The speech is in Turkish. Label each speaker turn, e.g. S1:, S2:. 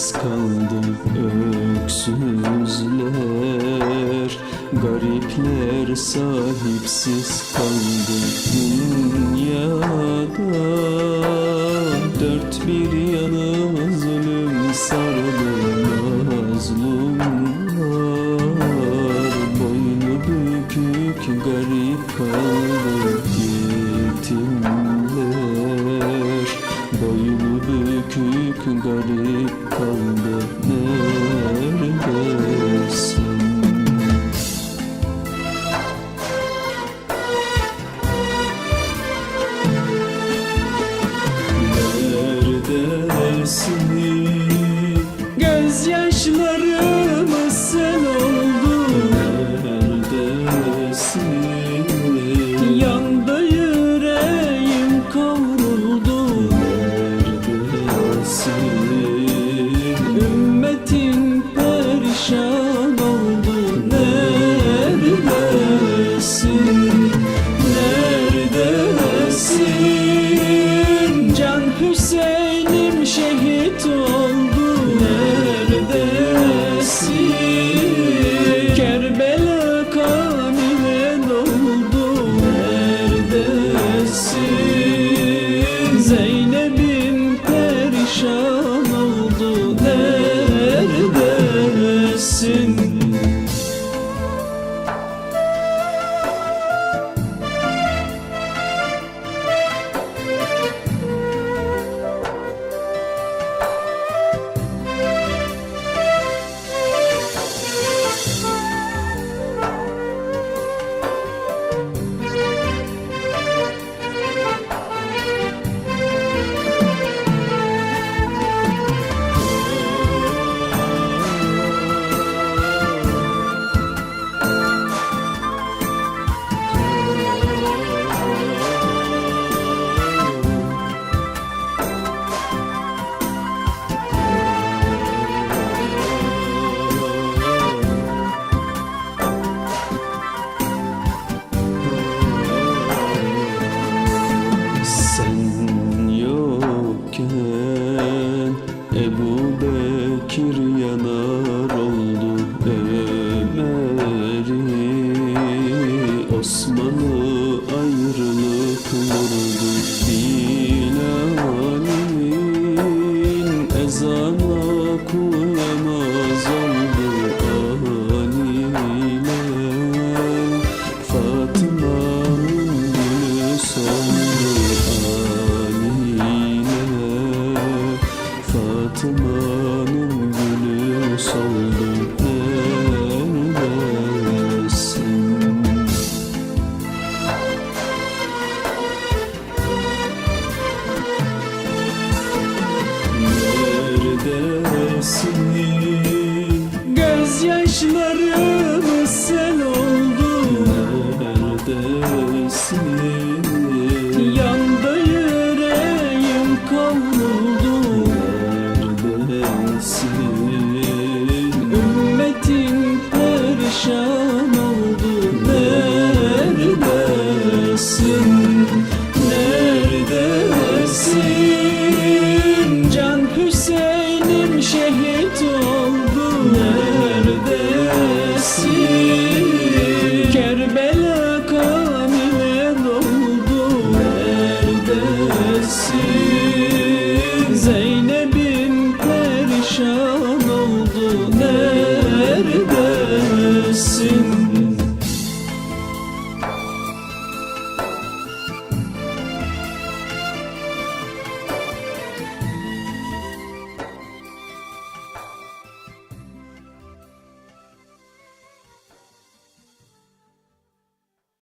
S1: Yalnız kaldım öksüzler Garipler sahipsiz kaldım dünyada. Dört bir yanım zulüm sardı mazlumlar. Boynu bükük garip kaldı yetimler. Boynu bükük garip se Batman'ın gülü soldu neredesin? Ümmetin perişan oldu neredesin? Neredesin?